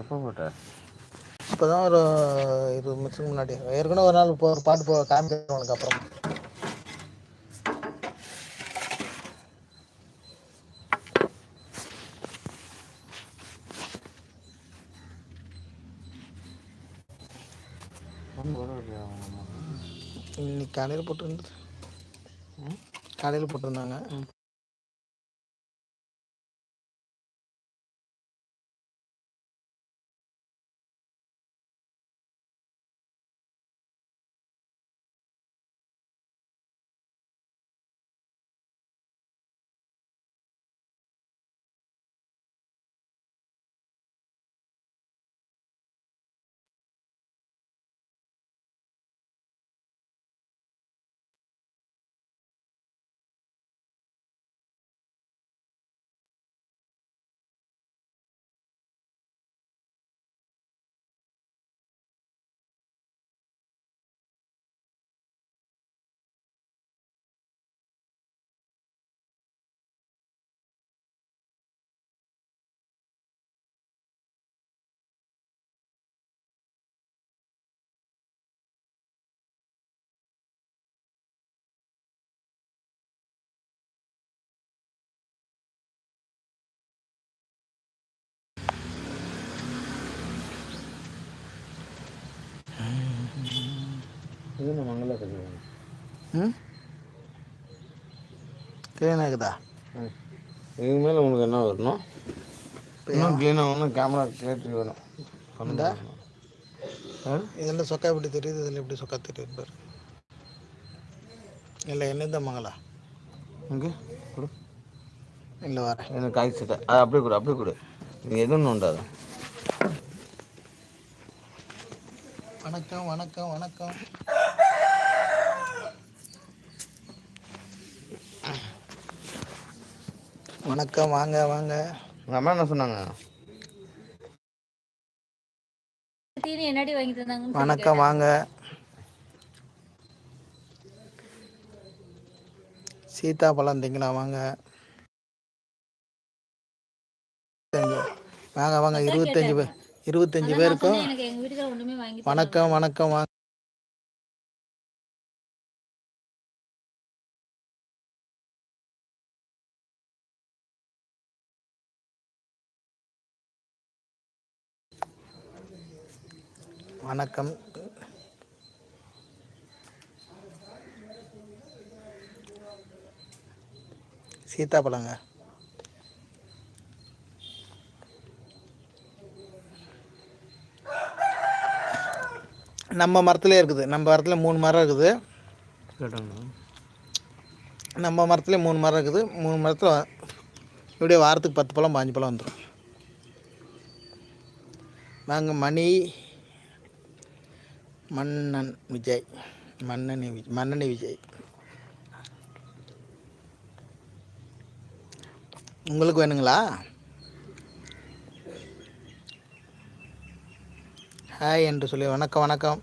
எப்போ போட்ட? இப்போ தான் ஒரு இருபது நிமிஷத்துக்கு முன்னாடி. ஏற்கனவே ஒரு நாள் இப்போ ஒரு பாட்டு போ காமிக்கிறேன் உனக்கு அப்புறம். இன்னைக்கு காலையில் போட்டுருந்தது காலையில் போட்டிருந்தாங்க. இது என்ன மங்கள கதை ம் க்ளீனாக இருக்குதா இதுக்கு மேலே உங்களுக்கு என்ன வரணும் இன்னும் க்ளீனாக வேணும் கேமரா கிளியரிட்டி வேணும் இந்தா. ஆ இதில் சொக்கா எப்படி தெரியுது இதில் எப்படி சொக்கா தெரியுது பாரு இல்லை என்ன தான் மங்களா இங்கே கொடு இல்லை வரேன் எனக்கு காய் சட்டை அது அப்படியே கொடு அப்படியே கொடு நீங்கள் எதுவும் நோண்டாத வணக்கம் வணக்கம் வணக்கம் வணக்கம் வாங்க வாங்க. அம்மா என்ன சொன்னாங்க? தீனி என்னடி வாங்கி தந்தாங்கன்னு வணக்கம் வாங்க. சீதா பழம் திங்கலாம் வாங்க வாங்க வாங்க இருபத்தஞ்சு பேர் இருபத்தஞ்சு பேருக்கும். வணக்கம் வணக்கம் வாங்க. வணக்கம். சீதாப்பழங்க நம்ம மரத்துலேயே இருக்குது. நம்ம மரத்தில் மூணு மரம் இருக்குது. நம்ம மரத்துலேயே மூணு மரம் இருக்குது. மூணு மரத்தில் இப்படியே வாரத்துக்கு பத்து பழம் பாஞ்சு பழம் வந்துடும் நாங்கள் மணி. மன்னன் விஜய். மன்னனி விஜய் மன்னனி விஜய். உங்களுக்கு வேணுங்களா? ஹாய் என்று சொல்லி வணக்கம் வணக்கம்.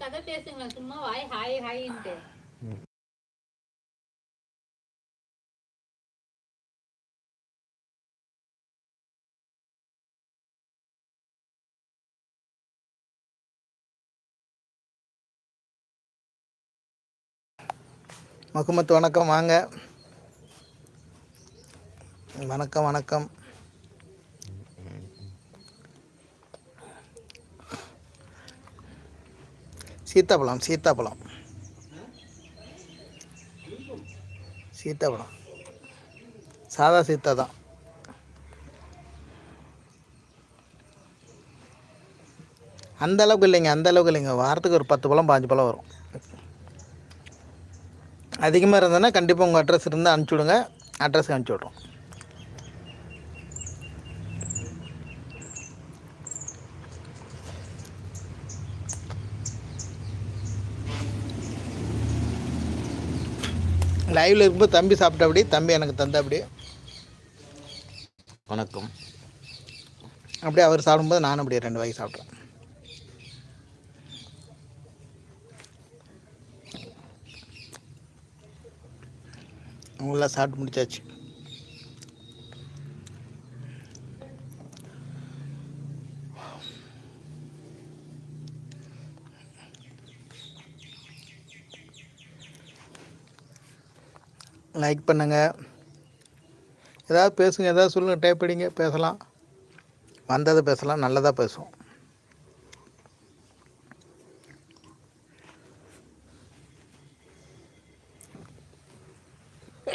கதை பேசுங்களா சும்மா வாய் ஹாய் ஹாய்ன்ட்டு மக்குமத்து வணக்கம். வாங்க. வணக்கம் வணக்கம். சீத்தாப்பழம் சீத்தாப்பழம். சீத்தாப்பழம். சாதா சீத்தா தான். அந்தளவுக்கு இல்லைங்க அந்தளவுக்கு இல்லைங்க. வாரத்துக்கு ஒரு பத்து பழம் பாஞ்சு பழம் வரும். அதிகமாக இருந்ததுன்னா கண்டிப்பாக உங்கள் அட்ரஸ் இருந்தால் அனுப்பிச்சி விடுங்க. அட்ரஸ்க்கு அனுப்பிச்சி விட்றோம் லைவில் இருக்கும்போது தம்பி சாப்பிட்ட அப்படி தம்பி எனக்கு தந்த அப்படி வணக்கம். அப்படியே அவர் சாப்பிடும்போது நானும் அப்படியே ரெண்டு வாய் சாப்பிட்றேன் அவங்களாம் சாப்பிட்டு முடிச்சாச்சு. லைக் பண்ணுங்கள் ஏதாவது பேசுங்க ஏதாவது சொல்லுங்கள் டைப் அடிங்க பேசலாம். வந்ததை பேசலாம் நல்லதாக பேசுவோம்.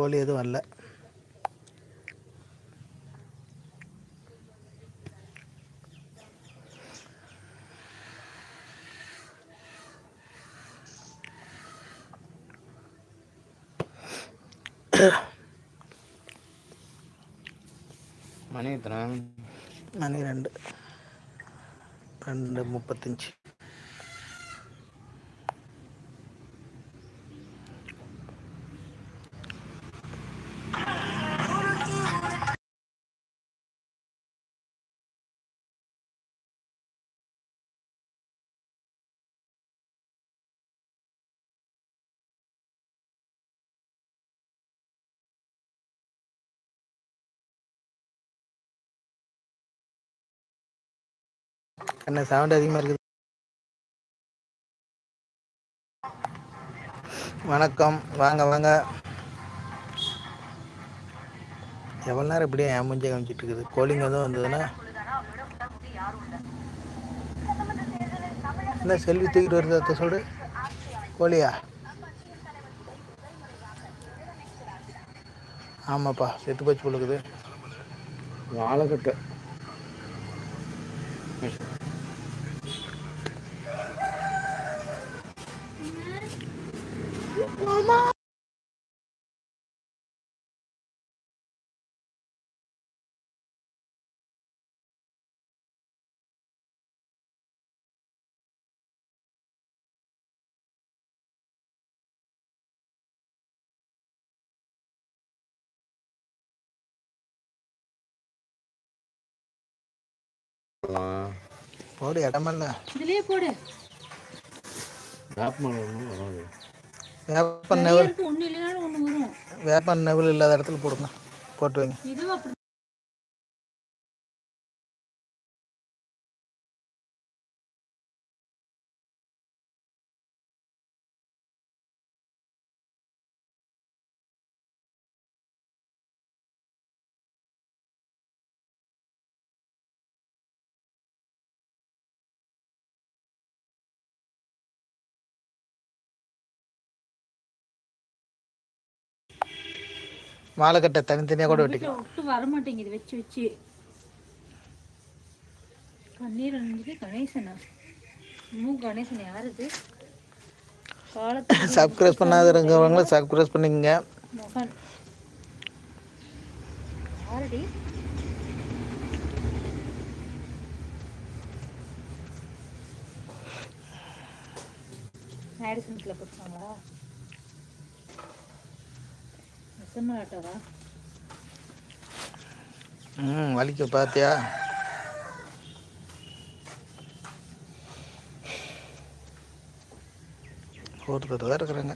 கோழி எதுவும் வரல மணி எத்தனை? மணி ரெண்டு. ரெண்டு முப்பத்தஞ்சு. என்ன சவுண்ட் அதிகமாக இருக்குது? வணக்கம். வாங்க வாங்க. எவ்வளோ நேரம் இப்படியே அமைஞ்சு மூஞ்சே காமிச்சிட்டு இருக்குது? கோழிங்க எதுவும் வந்ததுன்னா? என்ன செல்வி தூக்கிட்டு வருது அத்தை சொல்லு? கோழியா? ஆமாப்பா செத்து போச்சு போலுக்குது வாழைக்கட்டை. போடு இடமல்ல இதுலயே போடு. வேப்பமரம் ஒன்றும் வராது நெவல் இல்லைனாலும் வரும். இல்லாத இடத்துல போடுங்க. போட்டு வைங்க. இதுவும் அப்படி மாலைக்கட்டை தனித்தனியாக கூட வெட்டிக்கலாம். விட்டு வர மாட்டேங்குது வச்சு வச்சு. கண்ணீர் அணிஞ்சது கணேசனா. மூ கணேசன் யார் இது காலத்து சப்ஸ்கிரைப் பண்ணாதவங்க சப்ஸ்கிரைப் பண்ணிக்கங்க. யாரடி? மேடிசன் கிளப் வச்சாங்களா ம் வலிக்க பார்த்தியா ஒருத்தர் தான் இருக்கிறாங்க.